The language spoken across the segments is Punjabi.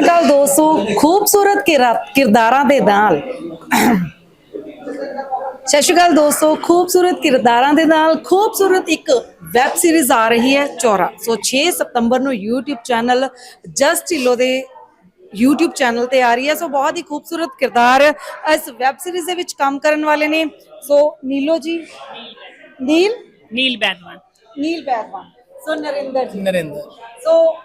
ਅਕਾਲ ਦੋਸਤੋ ਖੂਬਸੂਰਤ ਕਿਰਾ- ਕਿਰਦਾਰਾਂ ਦੇ ਨਾਲ। ਸਤਿ ਸ਼੍ਰੀ ਅਕਾਲ ਦੋਸਤੋ ਖੂਬਸੂਰਤ ਕਿਰਦਾਰਾਂ ਦੇ ਨਾਲ ਖੂਬਸੂਰਤ ਇੱਕ ਵੈਬ ਸੀਰੀਜ਼ ਆ ਰਹੀ ਹੈ ਚੌਰਾ। ਸੋ 6 ਸਤੰਬਰ ਨੂੰ YouTube ਚੈਨਲ ਜਸਟ ਢਿੱਲੋਂ ਦੇ YouTube ਚੈਨਲ ਤੇ ਆ ਰਹੀ ਹੈ। ਸੋ ਬਹੁਤ ਹੀ ਖੂਬਸੂਰਤ ਕਿਰਦਾਰ ਇਸ ਵੈਬ ਸੀਰੀਜ਼ ਦੇ ਵਿੱਚ ਕੰਮ ਕਰਨ ਵਾਲੇ ਨੇ। ਸੋ ਨੀਲੋ ਜੀ ਨੀਲ? ਨੀਲ ਬੈਦਵਾਨ। ਨੀਲ ਬੈਦਵਾਨ। ਸੋ ਨਰਿੰਦਰ ਜੀ। ਨਰਿੰਦਰ। ਸੋ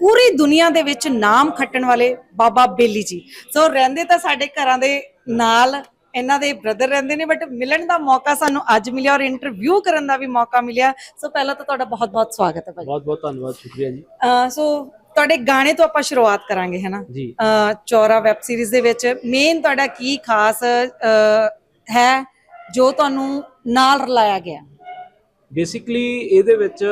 ਪੂਰੀ ਦੁਨੀਆ ਦੇ ਵਿੱਚ ਨਾਮ ਖੱਟਣ ਵਾਲੇ ਬਾਬਾ ਬੇਲੀ ਜੀ। ਸੋ ਰਹਿੰਦੇ ਤਾਂ ਸਾਡੇ ਘਰਾਂ ਦੇ ਨਾਲ ਇਹਨਾਂ ਦੇ ਬ੍ਰਦਰ ਰਹਿੰਦੇ ਨੇ ਬਟ ਮਿਲਣ ਦਾ ਮੌਕਾ ਸਾਨੂੰ ਅੱਜ ਮਿਲਿਆ ਔਰ ਇੰਟਰਵਿਊ ਕਰਨ ਦਾ ਵੀ ਮੌਕਾ ਮਿਲਿਆ। ਸੋ ਪਹਿਲਾਂ ਤਾਂ ਤੁਹਾਡਾ ਬਹੁਤ-ਬਹੁਤ ਸਵਾਗਤ ਹੈ ਭਾਈ ਬਹੁਤ ਬਹੁਤ ਧੰਨਵਾਦ ਸ਼ੁਕਰੀਆ ਜੀ। ਸੋ ਤੁਹਾਡੇ ਗਾਣੇ ਤੋਂ ਆਪਾਂ ਸ਼ੁਰੂਆਤ ਕਰਾਂਗੇ ਹੈਨਾ ਚੌਰਾ ਵੈਬ ਸੀਰੀਜ਼ ਦੇ ਵਿੱਚ ਮੇਨ ਤੁਹਾਡਾ ਕੀ ਖਾਸ ਹੈ ਜੋ ਤੁਹਾਨੂੰ ਨਾਲ ਰਲਾਇਆ ਗਿਆ? ਬੇਸਿਕਲੀ ਇਹਦੇ ਵਿੱਚ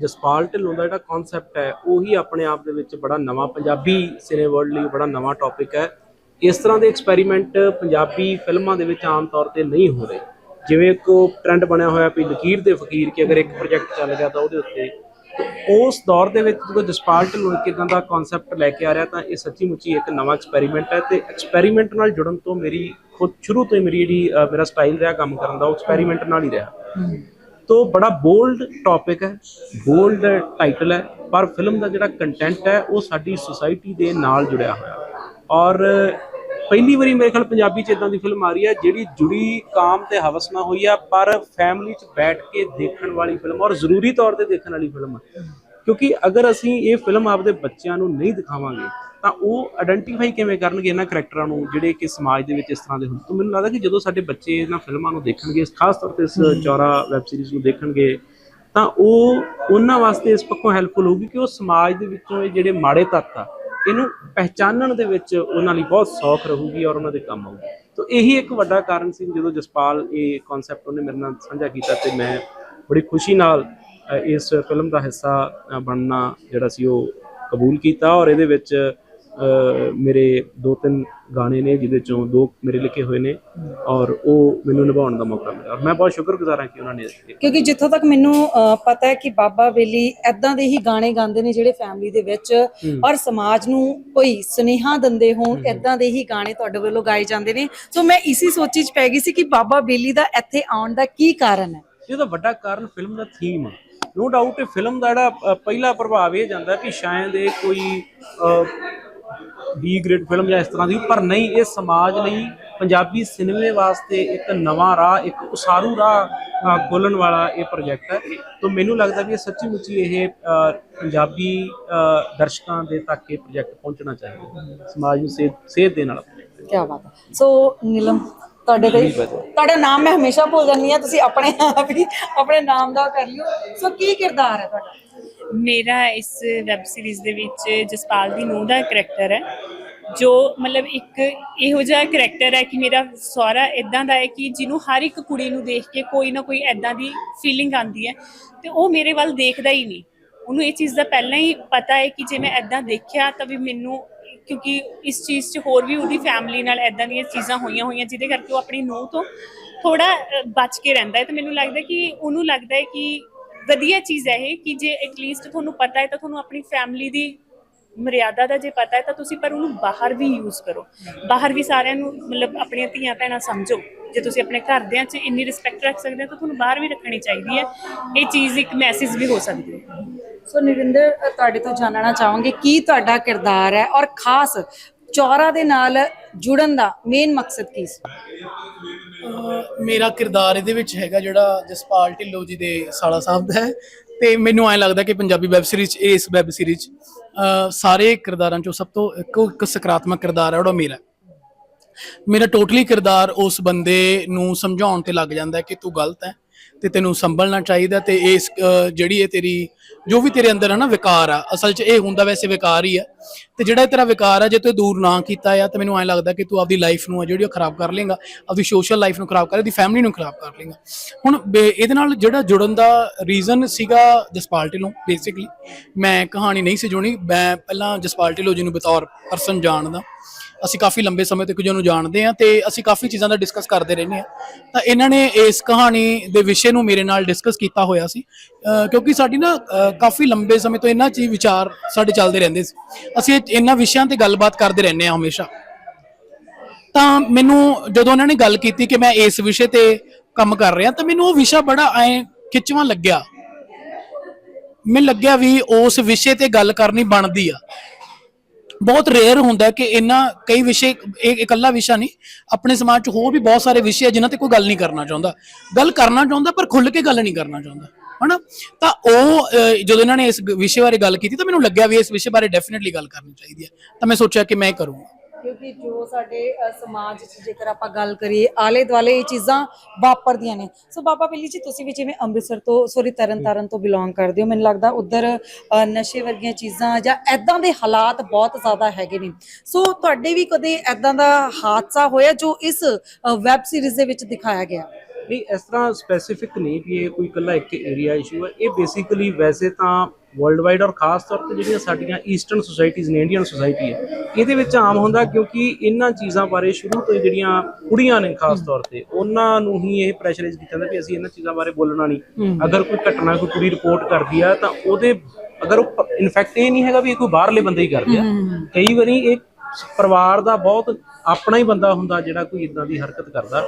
ਜਸਪਾਲ ਢਿੱਲੋਂ ਦਾ ਜਿਹੜਾ ਕਨਸੈਪਟ ਹੈ, ਉਹੀ ਆਪਣੇ ਆਪ ਦੇ ਵਿੱਚ ਬੜਾ ਨਵਾਂ ਪੰਜਾਬੀ ਸਿਨੇ ਵਰਲਡ ਲਈ ਬੜਾ ਨਵਾਂ ਟੌਪਿਕ ਹੈ। ਇਸ ਤਰ੍ਹਾਂ ਦੇ ਐਕਸਪੈਰੀਮੈਂਟ ਪੰਜਾਬੀ ਫਿਲਮਾਂ ਦੇ ਵਿੱਚ ਆਮ ਤੌਰ ਤੇ ਨਹੀਂ ਹੋ ਰਹੇ। ਜਿਵੇਂ ਕੋ ਟ੍ਰੈਂਡ ਬਣਿਆ ਹੋਇਆ ਵੀ ਲਕੀਰ ਦੇ ਫਕੀਰ ਕਿ ਅਗਰ ਇੱਕ ਪ੍ਰੋਜੈਕਟ ਚੱਲ ਗਿਆ ਤਾਂ ਉਹਦੇ ਉੱਤੇ। ਉਸ ਦੌਰ ਦੇ ਵਿੱਚ ਜਦੋਂ ਜਸਪਾਲ ਢਿੱਲੋਂ ਇੱਕ ਇਦਾਂ ਦਾ ਕਨਸੈਪਟ ਲੈ ਕੇ ਆ ਰਿਹਾ ਤਾਂ ਇਹ ਸੱਚੀ ਮੁੱਚੀ ਇੱਕ ਨਵਾਂ ਐਕਸਪੈਰੀਮੈਂਟ ਹੈ ਤੇ ਐਕਸਪੈਰੀਮੈਂਟ ਨਾਲ ਜੁੜਨ ਤੋਂ ਮੇਰੀ ਖੁਦ, ਸ਼ੁਰੂ ਤੋਂ ਹੀ ਮੇਰੀ ਜਿਹੜੀ ਮੇਰਾ ਸਟਾਈਲ ਰਿਹਾ ਕੰਮ ਕਰਨ ਦਾ, ਉਹ ਐਕਸਪੈਰੀਮੈਂਟ ਨਾਲ ਹੀ ਰਿਹਾ। ਤੋ ਬੜਾ ਬੋਲਡ ਟੌਪਿਕ ਹੈ ਬੋਲਡ ਟਾਈਟਲ ਹੈ, ਪਰ ਫਿਲਮ ਦਾ ਜਿਹੜਾ ਕੰਟੈਂਟ ਹੈ, ਉਹ ਸਾਡੀ ਸੁਸਾਇਟੀ ਦੇ ਨਾਲ ਜੁੜਿਆ ਹੋਇਆ। ਔਰ ਪਹਿਲੀ ਵਾਰੀ ਮੇਰੇ ਖਿਆਲ ਪੰਜਾਬੀ ਚ ਇਦਾਂ ਦੀ ਫਿਲਮ ਆ ਰਹੀ ਹੈ, ਜਿਹੜੀ ਜੁੜੀ, ਕਾਮ ਤੇ ਹਵਸ ਨਾਲ ਹੋਈ ਆ ਪਰ ਫੈਮਿਲੀ ਚ ਬੈਠ ਕੇ ਦੇਖਣ ਵਾਲੀ ਫਿਲਮ ਔਰ ਜ਼ਰੂਰੀ ਤੌਰ ਤੇ ਦੇਖਣ ਵਾਲੀ ਫਿਲਮ ਹੈ। ਕਿਉਂਕਿ ਅਗਰ ਅਸੀਂ ਇਹ ਫਿਲਮ ਆਪਦੇ ਬੱਚਿਆਂ ਨੂੰ ਨਹੀਂ ਦਿਖਾਵਾਂਗੇ ਤਾਂ ਉਹ ਆਇਡੈਂਟੀਫਾਈ ਕਿਵੇਂ ਕਰਨਗੇ ਇਹਨਾਂ ਕਰੈਕਟਰਾਂ ਨੂੰ ਜਿਹੜੇ ਕਿ ਸਮਾਜ ਦੇ ਵਿੱਚ ਇਸ ਤਰ੍ਹਾਂ ਦੇ ਹੁੰਦੇ। ਤਾਂ ਮੈਨੂੰ ਲੱਗਦਾ ਕਿ ਜਦੋਂ ਸਾਡੇ ਬੱਚੇ ਇਹਨਾਂ ਫਿਲਮਾਂ ਨੂੰ ਦੇਖਣਗੇ ਖਾਸ ਤੌਰ ਤੇ ਇਸ ਚੌਰਾ ਵੈਬ ਸੀਰੀਜ਼ ਨੂੰ ਦੇਖਣਗੇ ਤਾਂ ਉਹ ਉਹਨਾਂ ਵਾਸਤੇ ਇਸ ਪੱਖੋਂ ਹੈਲਪਫੁਲ ਹੋਊਗੀ ਕਿ ਉਹ ਸਮਾਜ ਦੇ ਵਿੱਚੋਂ ਇਹ ਜਿਹੜੇ ਮਾੜੇ ਤੱਤ ਆ ਇਹਨੂੰ ਪਹਿਚਾਨਣ ਦੇ ਵਿੱਚ ਉਹਨਾਂ ਲਈ ਬਹੁਤ ਸੌਖ ਰਹੂਗੀ ਔਰ ਉਹਨਾਂ ਦੇ ਕੰਮ ਆਊਗੀ। ਤਾਂ ਇਹੀ ਇੱਕ ਵੱਡਾ ਕਾਰਨ ਸੀ ਜਦੋਂ ਜਸਪਾਲ ਇਹ ਕਨਸੈਪਟ ਉਹਨੇ ਮੇਰੇ ਨਾਲ ਸਾਂਝਾ ਕੀਤਾ ਤੇ ਮੈਂ ਬੜੀ ਖੁਸ਼ੀ ਨਾਲ ਇਸ ਫਿਲਮ ਦਾ ਹਿੱਸਾ ਬਣਨਾ ਜਿਹੜਾ ਸੀ ਉਹ ਕਬੂਲ ਕੀਤਾ ਔਰ ਇਹਦੇ ਵਿੱਚ ਮੇਰੇ ਦੋ ਤਿੰਨ ਗਾਣੇ ਨੇ ਜਿਹਦੇ ਚੋਂ ਦੋ ਮੇਰੇ ਲਿਖੇ ਹੋਏ ਨੇ ਔਰ ਉਹ ਮੈਨੂੰ ਨਿਭਾਉਣ ਦਾ ਮੌਕਾ ਮਿਲਿਆ। ਔਰ ਮੈਂ ਬਹੁਤ ਸ਼ੁਕਰਗੁਜ਼ਾਰ ਹਾਂ ਕਿ ਉਹਨਾਂ ਨੇ ਕਿਉਂਕਿ ਜਿੱਥੋਂ ਤੱਕ ਮੈਨੂੰ ਪਤਾ ਹੈ ਕਿ ਬਾਬਾ ਬੇਲੀ ਐਦਾਂ ਦੇ ਹੀ ਗਾਣੇ ਗਾਉਂਦੇ ਨੇ ਜਿਹੜੇ ਫੈਮਿਲੀ ਦੇ ਵਿੱਚ ਔਰ ਸਮਾਜ ਨੂੰ ਕੋਈ ਸੁਨੇਹਾ ਦਿੰਦੇ ਹੋਣ ਐਦਾਂ ਦੇ ਹੀ ਗਾਣੇ ਤੁਹਾਡੇ ਵੱਲੋਂ ਗਾਏ ਜਾਂਦੇ ਨੇ। ਸੋ ਮੈਂ ਇਸੀ ਸੋਚੀ ਚ ਪੈ ਗਈ ਸੀ ਕਿ ਬਾਬਾ ਬੇਲੀ ਦਾ ਇੱਥੇ ਆਉਣ ਦਾ ਕੀ ਕਾਰਨ ਹੈ? ਇਹਦਾ ਵੱਡਾ ਕਾਰਨ ਫਿਲਮ ਦਾ ਥੀਮ ਆ। ਨੋ ਡਾਊਟ ਇਹ ਫਿਲਮ ਦਾ ਜਿਹੜਾ ਪਹਿਲਾ ਪ੍ਰਭਾਵ ਇਹ ਜਾਂਦਾ ਕਿ ਸ਼ਾਇਦ ਇਹ ਕੋਈ ਬੀ ਗ੍ਰੇਡ ਫਿਲਮ ਜਾਂ ਇਸ ਤਰ੍ਹਾਂ ਦੀ ਪਰ ਨਹੀਂ ਇਹ ਸਮਾਜ ਲਈ ਪੰਜਾਬੀ ਸਿਨੇਮੇ ਵਾਸਤੇ ਇੱਕ ਨਵਾਂ ਰਾਹ ਇੱਕ ਉਸਾਰੂ ਰਾਹ ਅ, ਖੋਲਣ ਵਾਲਾ ਇਹ ਪ੍ਰੋਜੈਕਟ ਹੈ। ਤਾਂ ਮੈਨੂੰ ਲੱਗਦਾ ਵੀ ਇਹ ਸੱਚੀ ਮੁੱਚੀ ਇਹ ਪੰਜਾਬੀ ਦਰਸ਼ਕਾਂ ਦੇ ਤੱਕ ਇਹ ਪ੍ਰੋਜੈਕਟ ਪਹੁੰਚਣਾ ਚਾਹੀਦਾ। ਸਮਾਜ ਨੂੰ ਸੇਧ ਸੇਧ ਦੇਣ ਵਾਲਾ ਕੀ ਬਾਤ ਹੈ। ਸੋ ਨੀਲਮ ਤੁਹਾਡੇ ਤੇ ਤੁਹਾਡਾ ਨਾਮ ਮੈਂ ਹਮੇਸ਼ਾ ਭੁੱਲ ਜਾਂਦੀ ਆ ਤੁਸੀਂ ਆਪਣੇ ਆਪ ਹੀ ਆਪਣੇ ਨਾਮ ਦਾ ਕਰ ਲਿਓ। ਸੋ ਕੀ ਕਿਰਦਾਰ ਹੈ ਤੁਹਾਡਾ? ਮੇਰਾ ਇਸ ਵੈਬ ਸੀਰੀਜ਼ ਦੇ ਵਿੱਚ ਜਸਪਾਲ ਦੀ ਨੂੰਹ ਦਾ ਕਰੈਕਟਰ ਹੈ ਜੋ ਮਤਲਬ ਇੱਕ ਇਹੋ ਜਿਹਾ ਕਰੈਕਟਰ ਹੈ ਕਿ ਮੇਰਾ ਸਹੁਰਾ ਇਦਾਂ ਦਾ ਹੈ ਕਿ ਜਿਹਨੂੰ ਹਰ ਇੱਕ ਕੁੜੀ ਨੂੰ ਦੇਖ ਕੇ ਕੋਈ ਨਾ ਕੋਈ ਐਦਾਂ ਦੀ ਫੀਲਿੰਗ ਆਉਂਦੀ ਹੈ ਤੇ ਉਹ ਮੇਰੇ ਵੱਲ ਦੇਖਦਾ ਹੀ ਨਹੀਂ। ਉਹਨੂੰ ਇਹ ਚੀਜ਼ ਦਾ ਪਹਿਲਾਂ ਹੀ ਪਤਾ ਹੈ ਕਿ ਜੇ ਮੈਂ ਐਦਾਂ ਦੇਖਿਆ ਤਾਂ ਵੀ ਮੈਨੂੰ ਕਿਉਂਕਿ ਇਸ ਚੀਜ਼ 'ਚ ਹੋਰ ਵੀ ਉਹਦੀ ਫੈਮਿਲੀ ਨਾਲ ਐਦਾਂ ਦੀਆਂ ਚੀਜ਼ਾਂ ਹੋਈਆਂ ਹੋਈਆਂ, ਜਿਹਦੇ ਕਰਕੇ ਉਹ ਆਪਣੀ ਨੂੰਹ ਤੋਂ ਥੋੜਾ ਬਚ ਕੇ ਰਹਿੰਦਾ ਹੈ। ਤੇ ਮੈਨੂੰ ਲੱਗਦਾ ਕਿ ਉਹਨੂੰ ਲੱਗਦਾ ਹੈ ਕਿ ਵਧੀਆ ਚੀਜ਼ ਹੈ ਇਹ ਕਿ ਜੇ ਐਟਲੀਸਟ ਤੁਹਾਨੂੰ ਪਤਾ ਹੈ ਤਾਂ ਤੁਹਾਨੂੰ ਆਪਣੀ ਫੈਮਿਲੀ ਦੀ ਮਰਿਆਦਾ ਦਾ ਜੇ ਪਤਾ ਹੈ ਤਾਂ ਤੁਸੀਂ ਪਰ ਉਹਨੂੰ ਬਾਹਰ ਵੀ ਯੂਜ਼ ਕਰੋ। ਬਾਹਰ ਵੀ ਸਾਰਿਆਂ ਨੂੰ ਮਤਲਬ ਆਪਣੀਆਂ ਧੀਆਂ ਭੈਣਾਂ ਸਮਝੋ। ਜੇ ਤੁਸੀਂ ਆਪਣੇ ਘਰਦਿਆਂ 'ਚ ਇੰਨੀ ਰਿਸਪੈਕਟ ਰੱਖ ਸਕਦੇ ਹੋ ਤਾਂ ਤੁਹਾਨੂੰ ਬਾਹਰ ਵੀ ਰੱਖਣੀ ਚਾਹੀਦੀ ਹੈ। ਇਹ ਚੀਜ਼ ਇੱਕ ਮੈਸੇਜ ਵੀ ਹੋ ਸਕਦੀ ਹੈ। ਸੋ ਨਰਿੰਦਰ ਤੁਹਾਡੇ ਤੋਂ ਜਾਣਨਾ ਚਾਹਾਂਗੇ ਕੀ ਤੁਹਾਡਾ ਕਿਰਦਾਰ ਹੈ ਔਰ ਖਾਸ ਚੌਰਾ ਦੇ ਨਾਲ ਜੁੜਨ ਦਾ ਮੇਨ ਮਕਸਦ ਕੀ ਸੀ? ਮੇਰਾ ਕਿਰਦਾਰ ਇਹਦੇ ਵਿੱਚ ਹੈਗਾ ਜਿਹੜਾ ਜਸਪਾਲ ਢਿੱਲੋਂ ਜੀ ਦੇ ਸਾਲਾ ਸਾਹਿਬ ਦਾ ਹੈ ਤੇ ਮੈਨੂੰ ਐ ਲੱਗਦਾ ਕਿ ਪੰਜਾਬੀ ਵੈਬ ਸੀਰੀਜ਼ ਇਸ ਵੈਬ ਸੀਰੀਜ਼ ਸਾਰੇ ਕਿਰਦਾਰਾਂ ਚੋਂ ਸਭ ਤੋਂ ਇੱਕੋ, ਇੱਕ ਸਕਾਰਾਤਮਕ ਕਿਰਦਾਰ ਹੈ, ਉਹਦਾ ਮੇਰਾ ਮੇਰਾ ਟੋਟਲੀ ਕਿਰਦਾਰ ਉਸ ਬੰਦੇ ਨੂੰ ਸਮਝਾਉਣ ਤੇ ਲੱਗ ਜਾਂਦਾ ਹੈ ਕਿ ਤੂੰ ਗਲਤ ਹੈ। ਤੇ ਤੈਨੂੰ ਸੰਭਲਣਾ ਚਾਹੀਦਾ ਤੇ ਇਸ ਜਿਹੜੀ ਇਹ ਤੇਰੀ, ਜੋ ਵੀ ਤੇਰੇ ਅੰਦਰ ਹੈ ਨਾ ਵਿਕਾਰ ਆ, ਅਸਲ 'ਚ ਇਹ ਹੁੰਦਾ ਵੈਸੇ ਵਿਕਾਰ ਹੀ ਆ। ਤੇ ਜਿਹੜਾ ਇਹ ਤੇਰਾ ਵਿਕਾਰ ਆ, ਜੇ ਤੂੰ ਦੂਰ ਨਾ ਕੀਤਾ ਆ, ਤਾਂ ਮੈਨੂੰ ਐਂ ਲੱਗਦਾ ਕਿ ਤੂੰ ਆਪਦੀ ਲਾਈਫ ਨੂੰ ਆ, ਜਿਹੜੀ ਉਹ ਖਰਾਬ ਕਰ ਲੇਗਾ ਆਪਦੀ ਸੋਸ਼ਲ ਲਾਈਫ ਨੂੰ ਖਰਾਬ ਕਰ, ਆਪਦੀ ਫੈਮਿਲੀ ਨੂੰ ਖਰਾਬ ਕਰ ਲੇਗਾ ਹੁਣ ਬੇ- ਇਹਦੇ ਨਾਲ ਜਿਹੜਾ ਜੁੜਨ ਦਾ ਰੀਜ਼ਨ ਸੀਗਾ ਜਸਪਾਲ ਢਿੱਲੋਂ ਬੇਸਿਕਲੀ ਮੈਂ ਕਹਾਣੀ ਨਹੀਂ ਸੀ ਜੁਣੀ, ਮੈਂ ਪਹਿਲਾਂ ਜਸਪਾਲ ਢਿੱਲੋਂ ਜੀ ਨੂੰ ਬਤੌਰ ਪਰਸਨ ਜਾਣਦਾ। ਅਸੀਂ ਕਾਫੀ ਲੰਬੇ ਸਮੇਂ ਤੋਂ ਇੱਕ ਦੂਜੇ ਨੂੰ ਜਾਣਦੇ ਹਾਂ ਤੇ ਅਸੀਂ ਕਾਫੀ ਚੀਜ਼ਾਂ ਦਾ ਡਿਸਕਸ ਕਰਦੇ ਰਹਿੰਦੇ ਹਾਂ। ਤਾਂ ਇਹਨਾਂ ਨੇ ਇਸ ਕਹਾਣੀ ਦੇ ਵਿਸ਼ੇ ਨੂੰ ਮੇਰੇ ਨਾਲ ਡਿਸਕਸ ਕੀਤਾ ਹੋਇਆ ਸੀ। ਕਿਉਂਕਿ ਸਾਡੀ ਨਾ ਕਾਫੀ ਲੰਬੇ ਸਮੇਂ ਤੋਂ ਇਹਨਾਂ ਚੀਜ਼ ਵਿਚਾਰ ਸਾਡੇ ਚੱਲਦੇ ਰਹਿੰਦੇ ਸੀ। ਅਸੀਂ ਇਹ- ਇਹਨਾਂ ਵਿਸ਼ਿਆਂ ਤੇ ਗੱਲਬਾਤ ਕਰਦੇ ਰਹਿੰਦੇ ਹਾਂ ਹਮੇਸ਼ਾ। ਤਾਂ ਮੈਨੂੰ ਜਦੋਂ ਉਹਨਾਂ ਨੇ ਗੱਲ ਕੀਤੀ ਕਿ ਮੈਂ ਇਸ ਵਿਸ਼ੇ ਤੇ ਕੰਮ ਕਰ ਰਿਹਾ, ਤਾਂ ਮੈਨੂੰ ਉਹ ਵਿਸ਼ਾ ਬੜਾ ਐ ਖਿੱਚਵਾਂ ਲੱਗਿਆ। ਮੈਨੂੰ ਲੱਗਿਆ ਵੀ ਉਸ ਵਿਸ਼ੇ ਤੇ ਗੱਲ ਕਰਨੀ ਬਣਦੀ ਆ। ਬਹੁਤ ਰੇਅਰ ਹੁੰਦਾ ਕਿ ਇਹਨਾਂ ਕਈ ਵਿਸ਼ੇ ਇਹ ਇਕੱਲਾ ਵਿਸ਼ਾ ਨਹੀਂ ਆਪਣੇ ਸਮਾਜ 'ਚ ਹੋਰ ਵੀ ਬਹੁਤ ਸਾਰੇ ਵਿਸ਼ੇ ਆ ਜਿਨ੍ਹਾਂ ਤੇ ਕੋਈ ਗੱਲ ਨਹੀਂ ਕਰਨਾ ਚਾਹੁੰਦਾ। ਗੱਲ ਕਰਨਾ ਚਾਹੁੰਦਾ ਪਰ ਖੁੱਲ੍ਹ ਕੇ ਗੱਲ ਨਹੀਂ ਕਰਨਾ ਚਾਹੁੰਦਾ ਹਨਾ? ਤਾਂ ਉਹ ਅਹ, ਜਦੋਂ ਇਹਨਾਂ ਨੇ ਇਸ ਵਿਸ਼ੇ ਬਾਰੇ ਗੱਲ ਕੀਤੀ ਤਾਂ ਮੈਨੂੰ ਲੱਗਿਆ ਵੀ ਇਸ ਵਿਸ਼ੇ ਬਾਰੇ ਡੈਫੀਨਿਟਲੀ ਗੱਲ ਕਰਨੀ ਚਾਹੀਦੀ ਹੈ। ਤਾਂ ਮੈਂ ਸੋਚਿਆ ਕਿ ਮੈਂ ਕਰੂੰਗਾ। ਕਿਉਂਕਿ ਜੋ ਸਾਡੇ ਅ, ਸਮਾਜ 'ਚ ਜੇਕਰ ਆਪਾਂ ਗੱਲ ਕਰੀਏ ਆਲੇ ਦੁਆਲੇ ਇਹ ਚੀਜ਼ਾਂ ਵਾਪਰਦੀਆਂ ਨੇ। ਸੋ ਬਾਬਾ ਬਿੱਲੀ ਜੀ ਤੁਸੀਂ ਵੀ ਜਿਵੇਂ ਅੰਮ੍ਰਿਤਸਰ ਤੋਂ ਸੋਰੀ ਤਰਨਤਾਰਨ ਤੋਂ ਬਿਲੋਂਗ ਕਰਦੇ ਹੋ ਮੈਨੂੰ ਲੱਗਦਾ ਉਧਰ ਨਸ਼ੇ ਵਰਗੀਆਂ ਚੀਜ਼ਾਂ ਜਾਂ ਐਦਾਂ ਦੇ ਹਾਲਾਤ ਬਹੁਤ ਜ਼ਿਆਦਾ ਹੈਗੇ ਨੇ। ਸੋ ਤੁਹਾਡੇ ਵੀ ਕਦੇ ਐਦਾਂ ਦਾ ਹਾਦਸਾ ਹੋਇਆ ਜੋ ਇਸ ਵੈਬ ਸੀਰੀਜ਼ ਦੇ ਵਿੱਚ ਦਿਖਾਇਆ ਗਿਆ? ਨਹੀਂ ਇਸ ਤਰ੍ਹਾਂ ਸਪੈਸੀਫਿਕ ਨਹੀਂ ਵੀ ਇਹ ਕੋਈ ਇਕੱਲਾ ਇੱਕ ਏਰੀਆ ਇਸ਼ੂ ਹੈ। ਇਹ ਬੇਸਿਕਲੀ ਵੈਸੇ ਤਾਂ ਵਰਲਡ ਵਾਈਡ ਔਰ ਖਾਸ ਤੌਰ ਤੇ ਜਿਹੜੀਆਂ ਸਾਡੀਆਂ ਈਸਟਰਨ ਸੁਸਾਇਟੀਜ਼ ਨੇ ਇੰਡੀਅਨ ਸੁਸਾਇਟੀ ਹੈ। ਇਹਦੇ ਵਿੱਚ ਆਮ ਹੁੰਦਾ ਕਿਉਂਕਿ ਇਹਨਾਂ ਚੀਜ਼ਾਂ ਬਾਰੇ ਸ਼ੁਰੂ ਤੋਂ ਹੀ ਜਿਹੜੀਆਂ ਕੁੜੀਆਂ ਨੇ ਖਾਸ ਤੌਰ ਤੇ ਉਹਨਾਂ ਨੂੰ ਹੀ ਇਹ ਪ੍ਰੈਸ਼ਰਾਈਜ਼ ਕੀਤਾ ਜਾਂਦਾ ਵੀ ਅਸੀਂ ਇਹਨਾਂ ਚੀਜ਼ਾਂ ਬਾਰੇ ਬੋਲਣਾ ਨਹੀਂ। ਅਗਰ ਕੋਈ ਘਟਨਾ ਕੋਈ ਕੁੜੀ ਰਿਪੋਰਟ ਕਰਦੀ ਆ ਤਾਂ ਉਹਦੇ ਅਗਰ ਉਹ ਇਨਫੈਕਟ ਇਹ ਨਹੀਂ ਹੈਗਾ ਵੀ ਇਹ ਕੋਈ ਬਾਹਰਲੇ ਬੰਦੇ ਹੀ ਕਰਦੇ ਆ। ਕਈ ਵਾਰੀ ਇਹ ਪਰਿਵਾਰ ਦਾ ਬਹੁਤ ਆਪਣਾ ਹੀ ਬੰਦਾ ਹੁੰਦਾ ਜਿਹੜਾ ਕੋਈ ਇਦਾਂ ਦੀ ਹਰਕਤ ਕਰਦਾ।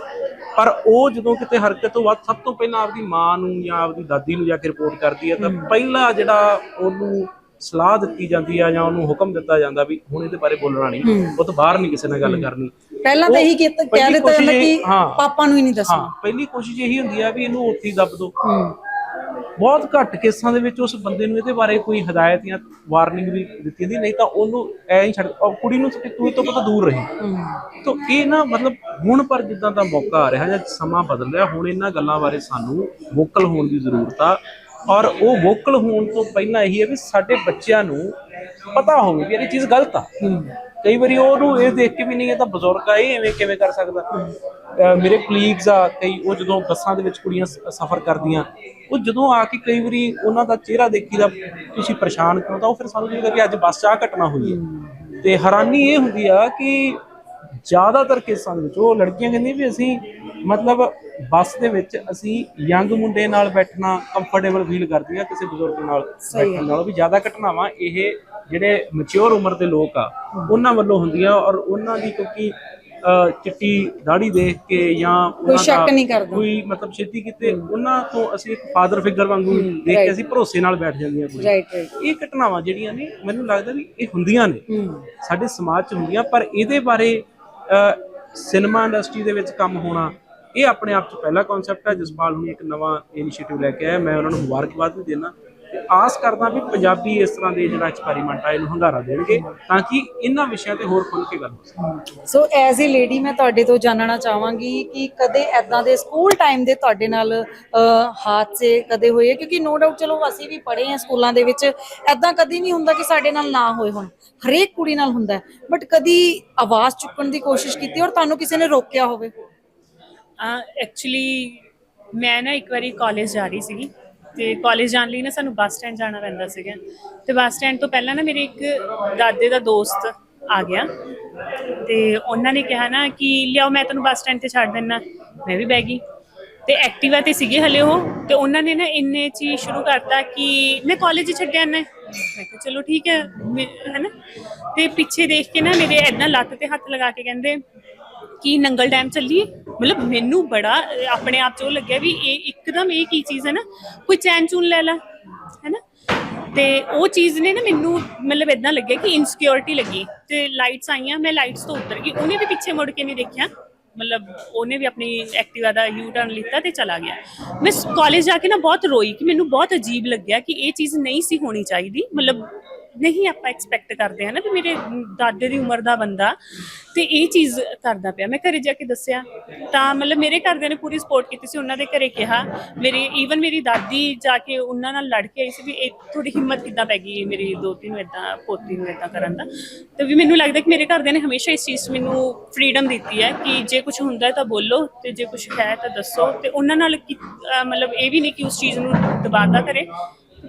ਪਰ ਉਹ ਜਦੋਂ ਕਿਤੇ ਹਰਕਤ ਤੋਂ ਬਾਅਦ ਸਭ ਤੋਂ ਪਹਿਲਾਂ ਆਪਦੀ ਮਾਂ ਨੂੰ ਜਾਂ ਆਪਦੀ ਦਾਦੀ ਨੂੰ ਜਾ ਕੇ ਰਿਪੋਰਟ ਕਰਦੀ ਹੈ ਤਾਂ ਪਹਿਲਾ ਜਿਹੜਾ ਉਹਨੂੰ ਸਲਾਹ ਦਿੱਤੀ ਜਾਂਦੀ ਆ ਜਾਂ ਉਹਨੂੰ ਹੁਕਮ ਦਿੱਤਾ ਜਾਂਦਾ ਵੀ ਹੁਣ ਇਹਦੇ ਬਾਰੇ ਬੋਲਣਾ ਨਹੀਂ ਉਹ ਤੋਂ ਬਾਹਰ ਨਹੀਂ ਕਿਸੇ ਨਾਲ ਗੱਲ ਕਰਨੀ। ਪਹਿਲਾਂ ਤਾਂ ਇਹੀ ਕਹਿ ਦਿੱਤਾ ਜਾਂਦਾ ਕਿ। ਪਾਪਾ ਨੂੰ ਹੀ ਨਹੀਂ ਦੱਸਣਾ। ਪਹਿਲੀ ਕੋਸ਼ਿਸ਼ ਇਹੀ ਹੁੰਦੀ ਆ ਵੀ ਇਹਨੂੰ ਉੱਥੇ ਦੱਬ ਦੋ ਬਹੁਤ ਘੱਟ ਕੇਸਾਂ ਦੇ ਵਿੱਚ ਉਸ ਬੰਦੇ ਨੂੰ ਇਹਦੇ ਬਾਰੇ ਕੋਈ ਹਦਾਇਤ ਜਾਂ ਵਾਰਨਿੰਗ ਵੀ ਦਿੱਤੀ ਜਾਂਦੀ ਨਹੀਂ ਤਾਂ ਉਹਨੂੰ ਐ ਹੀ ਛੱਡ ਉਹ ਕੁੜੀ ਨੂੰ ਤੂੰ ਤੋਂ ਪਤਾ ਦੂਰ ਰਹੀ। ਤਾਂ ਇਹ ਨਾ ਮਤਲਬ ਹੁਣ ਪਰ ਜਿੱਦਾਂ ਦਾ ਮੌਕਾ ਆ ਰਿਹਾ ਜਾਂ ਸਮਾਂ ਬਦਲ ਰਿਹਾ ਹੁਣ ਇਹਨਾਂ ਗੱਲਾਂ ਬਾਰੇ ਸਾਨੂੰ ਵੋਕਲ ਹੋਣ ਦੀ ਜ਼ਰੂਰਤ ਆ। ਔਰ ਉਹ ਵੋਕਲ ਹੋਣ ਤੋਂ ਪਹਿਲਾਂ ਇਹੀ ਹੈ ਵੀ ਸਾਡੇ ਬੱਚਿਆਂ ਨੂੰ ਪਤਾ ਹੋਵੇ ਵੀ ਇਹ ਚੀਜ਼ ਗਲਤ ਆ। ਕਈ ਵਾਰੀ ਉਹਨੂੰ ਇਹ ਦੇਖ ਕੇ ਵੀ ਨਹੀਂ, ਇਹ ਤਾਂ ਬਜ਼ੁਰਗ ਆ, ਇਹ ਐਵੇਂ ਕਿਵੇਂ ਕਰ ਸਕਦਾ? ਮੇਰੇ ਕਲੀਗਸ ਆ, ਕਈ ਉਹ ਜਦੋਂ ਬੱਸਾਂ ਦੇ ਵਿੱਚ ਕੁੜੀਆਂ ਸਫ਼ਰ ਕਰਦੀਆਂ, ਉਹ ਜਦੋਂ ਆ ਕੇ ਕਈ ਵਾਰੀ ਉਹਨਾਂ ਦਾ ਚਿਹਰਾ ਦੇਖੀਦਾ ਤੁਸੀਂ ਪਰੇਸ਼ਾਨ ਕਿਉਂ, ਤਾਂ ਉਹ ਫਿਰ ਸਾਨੂੰ ਲੱਗਦਾ ਕਿ ਅੱਜ ਬੱਸ 'ਚ ਆ ਘਟਨਾ ਹੋਈ ਹੈ। ਤੇ ਹੈਰਾਨੀ ਇਹ ਹੁੰਦੀ ਆ ਕਿ ਜ਼ਿਆਦਾਤਰ ਕੇਸਾਂ ਦੇ ਵਿੱਚ ਉਹ ਲੜਕੀਆਂ ਕਹਿੰਦੀਆਂ ਵੀ ਅਸੀਂ ਮਤਲਬ ਬੱਸ ਦੇ ਵਿੱਚ ਅਸੀਂ ਯੰਗ ਮੁੰਡੇ ਨਾਲ ਬੈਠਣਾ ਕੰਫਰਟੇਬਲ ਫੀਲ ਕਰਦੀਆਂ ਕਿਸੇ ਬਜ਼ੁਰਗ ਨਾਲ ਬੈਠਣ ਨਾਲੋਂ ਵੀ ਜ਼ਿਆਦਾ ਘਟਨਾਵਾਂ ਇਹ ਜਿਹੜੇ ਮੈਚੁਰ ਉਮਰ ਦੇ ਲੋਕ ਆ ਉਹਨਾਂ ਵੱਲੋਂ ਹੁੰਦੀਆਂ ਔਰ ਉਹਨਾਂ ਦੀ ਕਿਉਂਕਿ ਚਿੱਟੀ ਦਾੜੀ ਦੇਖ ਕੇ ਜਾਂ ਉਹਨਾਂ ਸ਼ੱਕ ਨਹੀਂ ਕਰਦਾ। ਕੋਈ ਮਤਲਬ ਛੇਤੀ ਕਿਤੇ ਉਹਨਾਂ ਤੋਂ ਅਸੀਂ ਇੱਕ ਫਾਦਰ ਫਿਗਰ ਵਾਂਗੂ ਦੇਖ ਕੇ ਅਸੀਂ ਭਰੋਸੇ ਨਾਲ ਬੈਠ ਜਾਂਦੀਆਂ ਕੁੜੀਆਂ। ਰਾਈਟ ਰਾਈਟ ਇਹ ਘਟਨਾਵਾਂ ਜਿਹੜੀਆਂ ਨੇ ਮੈਨੂੰ ਲੱਗਦਾ ਵੀ ਇਹ ਹੁੰਦੀਆਂ ਨੇ। ਸਾਡੇ ਸਮਾਜ 'ਚ ਹੁੰਦੀਆਂ ਪਰ ਇਹਦੇ ਬਾਰੇ ਸਿਨੇਮਾ ਇੰਡਸਟਰੀ ਦੇ ਵਿੱਚ ਕੰਮ ਹੋਣਾ ਇਹ ਆਪਣੇ ਆਪ 'ਚ ਪਹਿਲਾ ਕਨਸੈਪਟ ਹੈ, ਜਸਪਾਲ ਹੁਣੀ ਇੱਕ ਨਵਾਂ ਇਨੀਸ਼ੀਏਟਿਵ ਲੈ ਕੇ ਆਇਆ। ਮੈਂ ਉਹਨਾਂ ਨੂੰ ਮੁਬਾਰਕਬਾਦ ਵੀ ਦੇਣਾ ਤੇ ਆਸ ਕਰਦਾ ਵੀ ਪੰਜਾਬੀ ਇਸ ਤਰ੍ਹਾਂ ਦੇ ਜਿਹੜਾ ਐਕਸਪੈਰੀਮੈਂਟ ਆ, ਇਹਨੂੰ ਹੰਗਾਰਾ ਦੇਣਗੇ ਤਾਂ ਕਿ ਇਹਨਾਂ ਵਿਸ਼ਿਆਂ ਤੇ ਹੋਰ ਖੁੱਲ੍ਹ ਕੇ ਗੱਲ ਹੋ ਸਕੇ। ਸੋ ਐਜ਼ ਅ ਲੇਡੀ ਮੈਂ ਤੁਹਾਡੇ ਤੋਂ ਜਾਣਨਾ ਚਾਹਾਂਗੀ ਕਿ ਕਦੇ ਐਦਾਂ ਦੇ ਸਕੂਲ ਟਾਈਮ ਦੇ ਤੁਹਾਡੇ ਨਾਲ ਹਾਦਸੇ ਕਦੇ ਹੋਏ? ਕਿਉਂਕਿ ਨੋ ਡਾਊਟ ਚਲੋ ਅਸੀਂ ਵੀ ਪੜ੍ਹੇ ਹਾਂ ਸਕੂਲਾਂ ਦੇ ਵਿੱਚ। ਐਦਾਂ ਕਦੀ ਨਹੀਂ ਹੁੰਦਾ ਕਿ ਸਾਡੇ ਨਾਲ ਨਾ ਹੋਏ ਹੁਣ। ਹਰੇਕ ਕੁੜੀ ਨਾਲ ਹੁੰਦਾ ਬਟ ਕਦੀ ਆਵਾਜ਼ ਚੁੱਕਣ ਦੀ ਕੋਸ਼ਿਸ਼ ਕੀਤੀ ਔਰ ਤੁਹਾਨੂੰ ਕਿਸੇ ਨੇ ਰੋਕਿਆ ਹੋਵੇ? ਐਕਚੁਅਲੀ ਮੈਂ ਨਾ ਇੱਕ ਵਾਰੀ ਕਾਲਜ ਜਾ ਰਹੀ ਸੀਗੀ ਤੇ ਕਾਲਜ ਜਾਣ ਲਈ ਨਾ ਸਾਨੂੰ ਬੱਸ ਸਟੈਂਡ ਜਾਣਾ ਪੈਂਦਾ ਸੀਗਾ ਤੇ ਬੱਸ ਸਟੈਂਡ ਤੋਂ ਪਹਿਲਾਂ ਨਾ ਮੇਰੇ ਇੱਕ ਦਾਦੇ ਦਾ ਦੋਸਤ ਆ ਗਿਆ ਤੇ ਉਹਨਾਂ ਨੇ ਕਿਹਾ ਨਾ ਕਿ ਲਿਆਓ ਮੈਂ ਤੈਨੂੰ ਬੱਸ ਸਟੈਂਡ ਤੇ ਛੱਡ ਦਿੰਨਾ, ਮੈਂ ਵੀ ਬਹਿ ਗਈ ਤੇ ਐਕਟਿਵਾ ਤੇ ਸੀਗੇ ਹਲੇ ਉਹ ਤੇ ਉਹਨਾਂ ਨੇ ਨਾ ਇੰਨੇ ਚ ਸ਼ੁਰੂ ਕਰਤਾ ਕਿ ਮੈਂ ਕਾਲਜ ਹੀ ਛੱਡਿਆ ਨਾ ਮੈਂ ਕਿਹਾ ਚਲੋ ਠੀਕ ਹੈ, ਮੈਂ- ਹੈਨਾ? ਤੇ ਪਿੱਛੇ ਦੇਖ ਕੇ ਨਾ ਮੇਰੇ ਐਦਾਂ ਲੱਤ ਤੇ ਹੱਥ ਲਗਾ ਕੇ ਕਹਿੰਦੇ ਕੀ ਨੰਗਲ ਡੈਮ ਚੱਲੀਏ? ਮਤਲਬ ਮੈਨੂੰ ਬੜਾ ਆਪਣੇ ਆਪ 'ਚ ਉਹ ਲੱਗਿਆ ਵੀ ਇਹ ਇੱਕਦਮ ਇਹ ਕੀ ਚੀਜ਼ ਹੈ ਨਾ? ਕੋਈ ਚੈਨ ਚੂਨ ਲੈ ਲਾ ਹੈਨਾ ਤੇ ਉਹ ਚੀਜ਼ ਨੇ ਨਾ ਮੈਨੂੰ ਮਤਲਬ ਇਦਾਂ ਲੱਗਿਆ ਕਿ ਇਨਸਿਕਿਉਰਿਟੀ ਲੱਗੀ। ਤੇ ਲਾਈਟਸ ਆਈਆਂ, ਮੈਂ ਲਾਈਟਸ ਤੋਂ ਉਤਰ ਗਈ। ਉਹਨੇ ਵੀ ਪਿੱਛੇ ਮੁੜ ਕੇ ਨਹੀਂ ਦੇਖਿਆ। ਮਤਲਬ ਉਹਨੇ ਵੀ ਆਪਣੀ ਐਕਟਿਵਾ ਦਾ ਯੂ ਟਰਨ ਲਿੱਤਾ ਤੇ ਚਲਾ ਗਿਆ। ਮੈਂ ਕਾਲਜ ਜਾ ਕੇ ਨਾ ਬਹੁਤ ਰੋਈ ਕਿ ਮੈਨੂੰ ਬਹੁਤ ਅਜੀਬ ਲੱਗਿਆ ਕਿ ਇਹ ਚੀਜ਼ ਨਹੀਂ ਸੀ ਹੋਣੀ ਚਾਹੀਦੀ। ਮਤਲਬ ਨਹੀਂ ਆਪਾਂ ਐਕਸਪੈਕਟ ਕਰਦੇ ਹਾਂ ਨਾ ਵੀ ਮੇਰੇ ਦਾਦੇ ਦੀ ਉਮਰ ਦਾ ਬੰਦਾ ਤੇ ਇਹ ਚੀਜ਼ ਕਰਦਾ ਪਿਆ। ਮੈਂ ਘਰੇ ਜਾ ਕੇ ਦੱਸਿਆ। ਤਾਂ ਮਤਲਬ ਮੇਰੇ ਘਰਦਿਆਂ ਨੇ ਪੂਰੀ ਸਪੋਰਟ ਕੀਤੀ ਸੀ। ਉਹਨਾਂ ਦੇ ਘਰੇ ਕਿਹਾ, ਮੇਰੀ ਈਵਨ ਮੇਰੀ ਦਾਦੀ ਜਾ ਕੇ ਉਹਨਾਂ ਨਾਲ ਲੜ ਕੇ ਆਈ ਸੀ ਵੀ ਇਹ ਥੋੜੀ ਹਿੰਮਤ ਕਿੱਦਾਂ ਪੈ ਗਈ ਮੇਰੀ ਦੋਤੀ ਨੂੰ ਇਦਾਂ ਪੋਤੀ ਨੂੰ ਇਦਾਂ ਕਰਨ ਦਾ। ਤੇ ਵੀ ਮੈਨੂੰ ਲੱਗਦਾ ਕਿ ਮੇਰੇ ਘਰਦਿਆਂ ਨੇ ਹਮੇਸ਼ਾ ਇਸ ਚੀਜ਼ 'ਚ ਮੈਨੂੰ ਫਰੀडम ਦਿੱਤੀ ਹੈ ਕਿ ਜੇ ਕੁਝ ਹੁੰਦਾ ਹੈ ਤਾਂ ਬੋਲੋ ਤੇ ਜੇ ਕੁਝ ਹੈ ਤਾਂ ਦੱਸੋ। ਤੇ ਉਹਨਾਂ ਨਾਲ ਕੀ- ਮਤਲਬ ਇਹ ਵੀ ਨਹੀਂ ਕਿ ਉਸ ਚੀਜ਼ ਨੂੰ ਦਬਾਦਾ ਕਰੇ।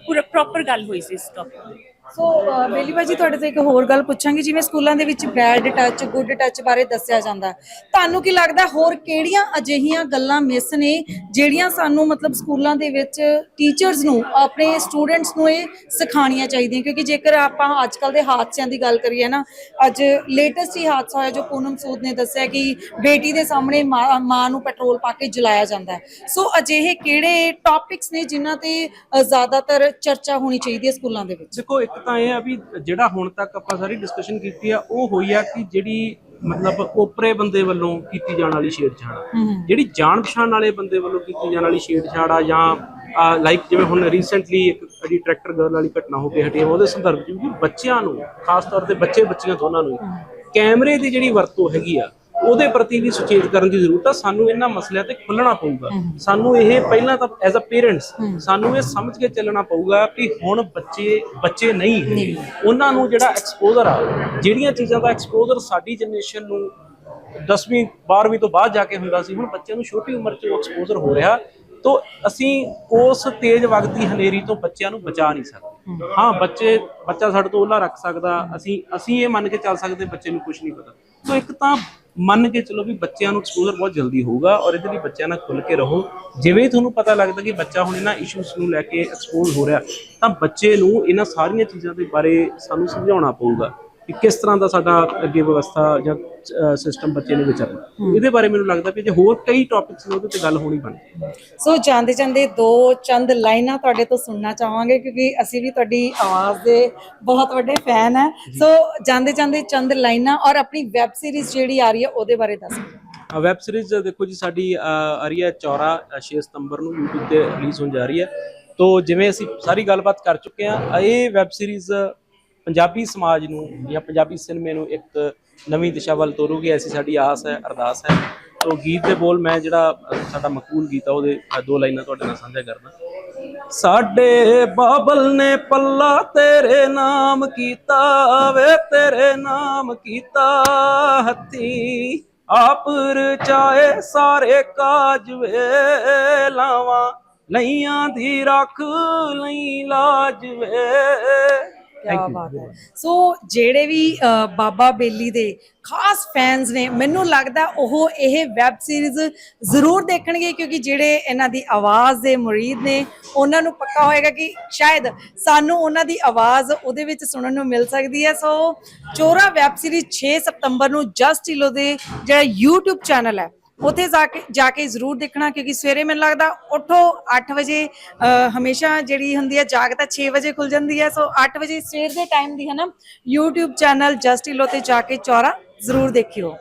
ਪੂਰਾ ਪ੍ਰੋਪਰ ਗੱਲ ਹੋਈ ਸੀ ਇਸ ਟੌਪਿਕ ਸੋ ਅ, ਬੇਲੀ ਭਾਜੀ ਤੁਹਾਡੇ ਤੋਂ ਇੱਕ ਹੋਰ ਗੱਲ ਪੁੱਛਾਂਗੀ ਜਿਵੇਂ ਸਕੂਲਾਂ ਦੇ ਵਿੱਚ ਬੈਡ ਟੱਚ ਗੁੱਡ ਟੱਚ ਬਾਰੇ ਦੱਸਿਆ ਜਾਂਦਾ। ਤੁਹਾਨੂੰ ਕੀ ਲੱਗਦਾ ਹੋਰ ਕਿਹੜੀਆਂ ਅਜਿਹੀਆਂ ਗੱਲਾਂ ਮਿਸ ਨੇ ਜਿਹੜੀਆਂ ਸਾਨੂੰ ਮਤਲਬ ਸਕੂਲਾਂ ਦੇ ਵਿੱਚ ਟੀਚਰਸ ਨੂੰ ਆਪਣੇ ਸਟੂਡੈਂਟਸ ਨੂੰ ਇਹ ਸਿਖਾਉਣੀਆਂ ਚਾਹੀਦੀਆਂ? ਕਿਉਂਕਿ ਜੇਕਰ ਆਪਾਂ ਅੱਜ ਕੱਲ ਦੇ ਹਾਦਸਿਆਂ ਦੀ ਗੱਲ ਕਰੀਏ ਨਾ ਅੱਜ ਲੇਟੈਸਟ ਹੀ ਹਾਦਸਾ ਹੋਇਆ ਜੋ ਪੂਨਮ ਸੂਦ ਨੇ ਦੱਸਿਆ ਕਿ ਬੇਟੀ ਦੇ ਸਾਹਮਣੇ ਮਾਂ ਮਾਂ ਨੂੰ ਪੈਟਰੋਲ ਪਾ ਕੇ ਜਲਾਇਆ ਜਾਂਦਾ ਸੋ ਅਜਿਹੇ ਕਿਹੜੇ ਟੌਪਿਕਸ ਨੇ ਜਿਨ੍ਹਾਂ ਤੇ ਜ਼ਿਆਦਾਤਰ ਚਰਚਾ ਹੋਣੀ ਚਾਹੀਦੀ ਹੈ ਸਕੂਲਾਂ ਦੇ ਵਿੱਚ? ਦੇਖੋ ਇੱਕ ਤਾਂ ਇਹ ਆ ਵੀ ਜਿਹੜਾ ਹੁਣ ਤੱਕ ਆਪਾਂ ਸਾਰੀ ਡਿਸਕਸ਼ਨ ਕੀਤੀ ਆ ਉਹ ਹੋਈ ਆ ਕਿ ਜਿਹੜੀ ਮਤਲਬ ਓਪਰੇ ਬੰਦੇ ਵੱਲੋਂ ਕੀਤੀ ਜਾਣ ਵਾਲੀ ਛੇੜਛਾੜ ਆ। ਜਿਹੜੀ ਜਾਣ ਪਛਾਣ ਵਾਲੇ ਬੰਦੇ ਵੱਲੋਂ ਕੀਤੀ ਜਾਣ ਵਾਲੀ ਛੇੜਛਾੜ ਆ ਜਾਂ ਲਾਈਕ ਜਿਵੇਂ ਹੁਣ ਰੀਸੈਂਟਲੀ ਇੱਕ ਜਿਹੜੀ ਟਰੈਕਟਰ ਗਰਲ ਵਾਲੀ ਘਟਨਾ ਹੋ ਕੇ ਹਟੀ ਆ, ਉਹਦੇ ਸੰਦਰਭ ਚ ਵੀ ਬੱਚਿਆਂ ਨੂੰ ਖਾਸ ਤੌਰ ਤੇ ਬੱਚੇ ਬੱਚੀਆਂ ਦੋਨਾਂ ਨੂੰ ਕੈਮਰੇ ਦੀ ਜਿਹੜੀ ਵਰਤੋਂ ਹੈਗੀ ਆ ਉਹਦੇ ਪ੍ਰਤੀ ਵੀ ਸੁਚੇਤ ਕਰਨ ਦੀ ਜ਼ਰੂਰਤ ਆ। ਸਾਨੂੰ ਇਹਨਾਂ ਮਸਲਿਆਂ ਤੇ ਖੁੱਲਣਾ ਪਊਗਾ। ਸਾਨੂੰ ਇਹ ਪਹਿਲਾਂ ਤਾਂ ਐਜ਼ ਅ ਪੇਰੈਂਟਸ ਸਾਨੂੰ ਇਹ ਸਮਝ ਕੇ ਚੱਲਣਾ ਪਊਗਾ ਕਿ ਹੁਣ ਬੱਚੇ ਬੱਚੇ ਨਹੀਂ ਉਹਨਾਂ ਨੂੰ ਜਿਹੜਾ ਐਕਸਪੋਜ਼ਰ ਆ ਜਿਹੜੀਆਂ ਚੀਜ਼ਾਂ ਦਾ ਐਕਸਪੋਜ਼ਰ ਸਾਡੀ ਜਨਰੇਸ਼ਨ ਨੂੰ 10ਵੀਂ 12ਵੀਂ ਤੋਂ ਬਾਅਦ ਜਾ ਕੇ ਹੁੰਦਾ ਸੀ ਹੁਣ ਬੱਚਿਆਂ ਨੂੰ ਛੋਟੀ ਉਮਰ 'ਚ ਐਕਸਪੋਜ਼ਰ ਹੋ ਰਿਹਾ। ਤੋ ਅਸੀਂ ਉਸ ਤੇਜ਼ ਵਗਦੀ ਹਨੇਰੀ ਤੋਂ ਬੱਚਿਆਂ ਨੂੰ ਬਚਾ ਨਹੀਂ ਸਕਦੇ। ਹਾਂ ਬੱਚੇ ਬੱਚਾ ਸਾਡੇ ਤੋਂ ਉਹਲਾ ਰੱਖ ਸਕਦਾ। ਅਸੀਂ ਅਸੀਂ ਇਹ ਮੰਨ ਕੇ ਚੱਲ ਸਕਦੇ ਬੱਚੇ ਨੂੰ ਕੁਝ ਨਹੀਂ ਪਤਾ। ਤੋ ਇੱਕ ਤਾਂ ਮੰਨ ਕੇ ਚਲੋ ਵੀ ਬੱਚਿਆਂ ਨੂੰ ਐਕਸਪੋਜ਼ਰ ਬਹੁਤ ਜਲਦੀ ਹੋਊਗਾ ਔਰ ਇਹਦੇ ਲਈ ਬੱਚਿਆਂ ਨਾਲ ਖੁੱਲ ਕੇ ਰਹੋ। ਜਿਵੇਂ ਤੁਹਾਨੂੰ ਪਤਾ ਲੱਗਦਾ ਕਿ ਬੱਚਾ ਹੁਣ ਇਹਨਾਂ ਇਸ਼ੂਸ ਨੂੰ ਲੈ ਕੇ ਐਕਸਪੋਜ਼ ਹੋ ਰਿਹਾ, ਤਾਂ ਬੱਚੇ ਨੂੰ ਇਹਨਾਂ ਸਾਰੀਆਂ ਚੀਜ਼ਾਂ ਦੇ ਬਾਰੇ ਸਾਨੂੰ ਸਮਝਾਉਣਾ ਪਊਗਾ। ਕਿ ਕਿਸ ਤਰ੍ਹਾਂ ਦਾ ਸਾਡਾ ਅੱਗੇ ਵਿਵਸਥਾ ਜਾਂ ਸਿਸਟਮ ਬੱਚੇ ਨੂੰ ਵਿਚਰਨਾ। ਇਹਦੇ ਬਾਰੇ ਮੈਨੂੰ ਲੱਗਦਾ ਕਿ ਜੇ ਹੋਰ ਕਈ ਟੌਪਿਕਸ ਨੇ ਉਹਦੇ ਤੇ ਗੱਲ ਹੋਣੀ ਬਣਦੀ ਸੋ ਜਾਂਦੇ ਜਾਂਦੇ ਦੋ ਚੰਦ ਲਾਈਨਾਂ ਤੁਹਾਡੇ ਤੋਂ ਸੁਣਨਾ ਚਾਹਾਂਗੇ ਕਿਉਂਕਿ ਅਸੀਂ ਵੀ ਤੁਹਾਡੀ ਆਵਾਜ਼ ਦੇ ਬਹੁਤ ਵੱਡੇ ਫੈਨ ਹੈ ਸੋ ਜਾਂਦੇ ਜਾਂਦੇ ਚੰਦ ਲਾਈਨਾਂ ਔਰ ਆਪਣੀ ਵੈਬ ਸੀਰੀਜ਼ ਜਿਹੜੀ ਆ ਰਹੀ ਹੈ ਉਹਦੇ ਬਾਰੇ ਦੱਸੋ ਵੈਬ ਸੀਰੀਜ਼ ਦੇਖੋ ਜੀ ਸਾਡੀ ਅ, ਆ ਰਹੀ ਹੈ ਚੌਰਾ ਅ, 6 ਸਤੰਬਰ ਨੂੰ YouTube ਤੇ ਰਿਲੀਜ਼ ਹੋਣ ਜਾ ਰਹੀ ਹੈ। ਤੋ ਜਿਵੇਂ ਅਸੀਂ ਸਾਰੀ ਗੱਲਬਾਤ ਕਰ ਚੁੱਕੇ ਹਾਂ ਇਹ ਵੈਬ ਸੀਰੀਜ਼ ਪੰਜਾਬੀ ਸਮਾਜ ਨੂੰ ਜਾਂ ਪੰਜਾਬੀ ਸਿਨੇਮੇ ਨੂੰ ਇੱਕ ਨਵੀਂ ਦਿਸ਼ਾ ਵੱਲ ਤੋਰੂਗੀ, ਐਸੀ ਸਾਡੀ ਆਸ ਹੈ, ਅਰਦਾਸ ਹੈ। ਤੋ ਗੀਤ ਦੇ ਬੋਲ ਮੈਂ ਜਿਹੜਾ ਸਾਡਾ ਮਕਬੂਲ ਗੀਤ ਆ, ਉਹਦੇ ਦੋ ਲਾਈਨਾਂ ਤੁਹਾਡੇ ਨਾਲ ਸਾਂਝਾ ਕਰਨਾ ਸਾਡੇ ਬਾਬਲ ਨੇ ਪੱਲਾ ਤੇਰੇ ਨਾਮ ਕੀਤਾ ਵੇ, ਤੇਰੇ ਨਾਮ ਕੀਤਾ ਹੱਥੀ। ਆਪ ਰਚਾਏ ਸਾਰੇ ਕਾਜ ਵੇ ਲਾਵਾਂ ਲਈਆਂ ਦੀ ਰੱਖ, ਲਈ ਲਾਜ ਵੇ। ਕੀ ਬਾਤ ਹੈ। ਸੋ ਜਿਹੜੇ ਵੀ ਬਾਬਾ ਬੇਲੀ ਦੇ ਖਾਸ ਫੈਨਸ ਨੇ ਮੈਨੂੰ ਲੱਗਦਾ ਉਹ ਇਹ ਵੈਬ ਸੀਰੀਜ਼ ਜ਼ਰੂਰ ਦੇਖਣਗੇ ਕਿਉਂਕਿ ਜਿਹੜੇ ਇਹਨਾਂ ਦੀ ਆਵਾਜ਼ ਦੇ ਮੁਰੀਦ ਨੇ ਉਹਨਾਂ ਨੂੰ ਪੱਕਾ ਹੋਏਗਾ ਕਿ ਸ਼ਾਇਦ ਸਾਨੂੰ ਉਹਨਾਂ ਦੀ ਆਵਾਜ਼ ਉਹਦੇ ਵਿੱਚ ਸੁਣਨ ਨੂੰ ਮਿਲ ਸਕਦੀ ਹੈ। ਸੋ ਚੋਰਾ ਵੈਬ ਸੀਰੀਜ਼ 6 ਸਤੰਬਰ ਨੂੰ ਜਸਟ ਢਿੱਲੋਂ ਦੇ ਜਿਹੜਾ YouTube ਚੈਨਲ ਹੈ ਉੱਥੇ ਜਾ ਕੇ ਜਾ ਕੇ ਜ਼ਰੂਰ ਦੇਖਣਾ ਕਿਉਂਕਿ ਸਵੇਰੇ ਮੈਨੂੰ ਲੱਗਦਾ ਉੱਠੋ 8 ਵਜੇ ਹਮੇਸ਼ਾ ਜਿਹੜੀ ਹੁੰਦੀ ਹੈ ਜਾਗ ਤਾਂ 6 ਵਜੇ ਖੁੱਲ ਜਾਂਦੀ ਹੈ। ਸੋ 8 ਵਜੇ ਸਵੇਰ ਦੇ ਟਾਈਮ ਦੀ ਹੈ ਨਾ YouTube ਚੈਨਲ ਜਸਟ ਹਿਲੋ ਤੇ ਜਾ ਕੇ ਚੌਰਾ ਜ਼ਰੂਰ ਦੇਖਿਓ।